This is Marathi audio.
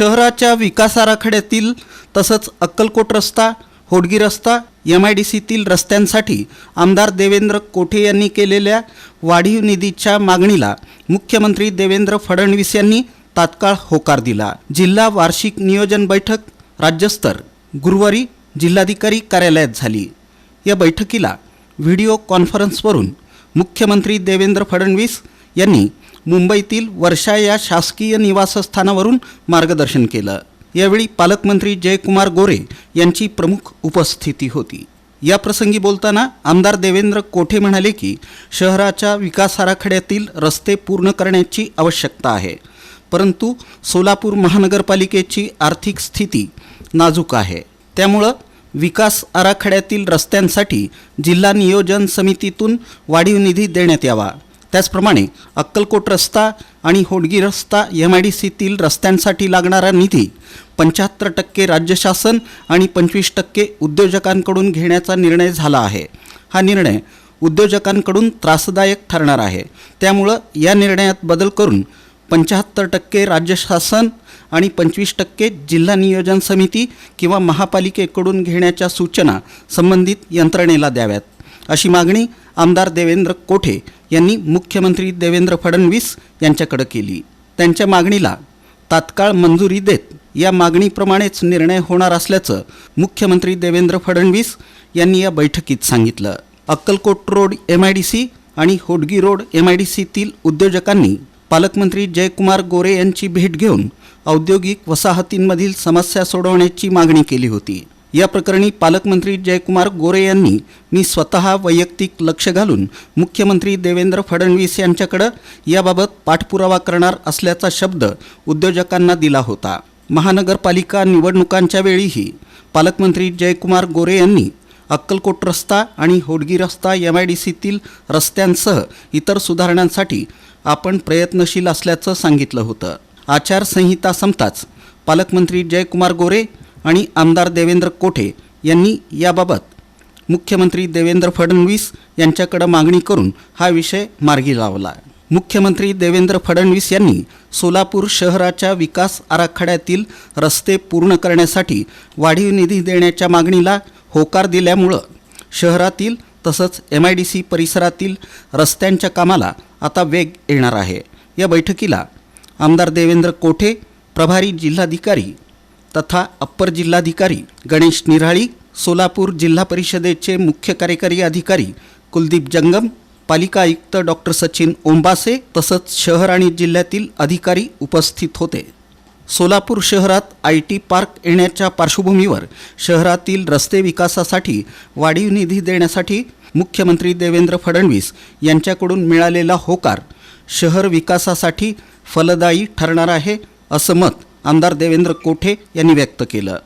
शहराच्या विकास आराखड्यातील तसंच अक्कलकोट रस्ता होडगी रस्ता एम आय डी सीतील रस्त्यांसाठी आमदार देवेंद्र कोठे यांनी केलेल्या वाढीव निधीच्या मागणीला मुख्यमंत्री देवेंद्र फडणवीस यांनी तात्काळ होकार दिला. जिल्हा वार्षिक नियोजन बैठक राज्यस्तर गुरुवारी जिल्हाधिकारी कार्यालयात झाली. या बैठकीला व्हिडिओ कॉन्फरन्सवरून मुख्यमंत्री देवेंद्र फडणवीस यांनी मुंबईतील वर्षा या शासकीय निवासस्थानावरून मार्गदर्शन केलं. यावेळी पालकमंत्री जयकुमार गोरे यांची प्रमुख उपस्थिती होती. या प्रसंगी बोलताना आमदार देवेंद्र कोठे म्हणाले की शहराच्या विकास आराखड्यातील रस्ते पूर्ण करण्याची आवश्यकता आहे. परंतु सोलापूर महानगरपालिकेची आर्थिक स्थिती नाजूक आहे. त्यामुळं विकास आराखड्यातील रस्त्यांसाठी जिल्हा नियोजन समितीतून वाढीव निधी देण्यात यावा. त्याचप्रमाणे अक्कलकोट रस्ता आणि होडगी रस्ता एम आय डी सीतील रस्त्यांसाठी लागणारा निधी पंच्याहत्तर टक्के राज्य शासन आणि पंचवीस टक्के उद्योजकांकडून घेण्याचा निर्णय झाला आहे. हा निर्णय उद्योजकांकडून त्रासदायक ठरणार आहे. त्यामुळं या निर्णयात बदल करून पंच्याहत्तर टक्के राज्य शासन आणि पंचवीस टक्के जिल्हा नियोजन समिती किंवा महापालिकेकडून घेण्याच्या सूचना संबंधित यंत्रणेला द्याव्यात. अशी मागणी आमदार देवेंद्र कोठे यांनी मुख्यमंत्री देवेंद्र फडणवीस यांच्याकडे केली. त्यांच्या मागणीला तात्काळ मंजुरी देत या मागणीप्रमाणेच निर्णय होणार असल्याचं मुख्यमंत्री देवेंद्र फडणवीस यांनी या बैठकीत सांगितलं. Akkalkot road M I D C आणि Hodgi road M I D सीतील उद्योजकांनी पालकमंत्री जयकुमार गोरे यांची भेट घेऊन औद्योगिक वसाहतींमधील समस्या सोडवण्याची मागणी केली होती. या प्रकरणी पालकमंत्री जयकुमार गोरे यांनी मी स्वतः वैयक्तिक लक्ष घालून मुख्यमंत्री देवेंद्र फडणवीस यांच्याकडं याबाबत पाठपुरावा करणार असल्याचा शब्द उद्योजकांना दिला होता. महानगरपालिका निवडणुकांच्या वेळीही पालकमंत्री जयकुमार गोरे यांनी अक्कलकोट रस्ता आणि होडगी रस्ता एम आय डी सीतील रस्त्यांसह इतर सुधारणांसाठी आपण प्रयत्नशील असल्याचं सांगितलं होतं. आचारसंहिता संपताच पालकमंत्री जयकुमार गोरे आणि आमदार देवेंद्र कोठे यांनी याबाबत मुख्यमंत्री देवेंद्र फडणवीस यांच्याकडं मागणी करून हा विषय मार्गी लावला. मुख्यमंत्री देवेंद्र फडणवीस यांनी सोलापूर शहराच्या विकास आराखड्यातील रस्ते पूर्ण करण्यासाठी वाढीव निधी देण्याच्या मागणीला होकार दिल्यामुळं शहरातील तसंच एम आय डी सी परिसरातील रस्त्यांच्या कामाला आता वेग येणार आहे. या बैठकीला आमदार देवेंद्र कोठे प्रभारी जिल्हाधिकारी तथा अप्पर जिल्हाधिकारी गणेश निराळी सोलापूर जिल्हा परिषदेचे मुख्य कार्यकारी अधिकारी कुलदीप जंगम पालिका आयुक्त डॉक्टर सचिन ओंबासे तसंच शहर आणि जिल्ह्यातील अधिकारी उपस्थित होते. सोलापूर शहरात आय टी पार्क येण्याच्या पार्श्वभूमीवर शहरातील रस्ते विकासासाठी वाढीव निधी देण्यासाठी मुख्यमंत्री देवेंद्र फडणवीस यांच्याकडून मिळालेला होकार शहर विकासासाठी फलदायी ठरणार आहे असं मत आमदार देवेंद्र कोठे यांनी व्यक्त केलं.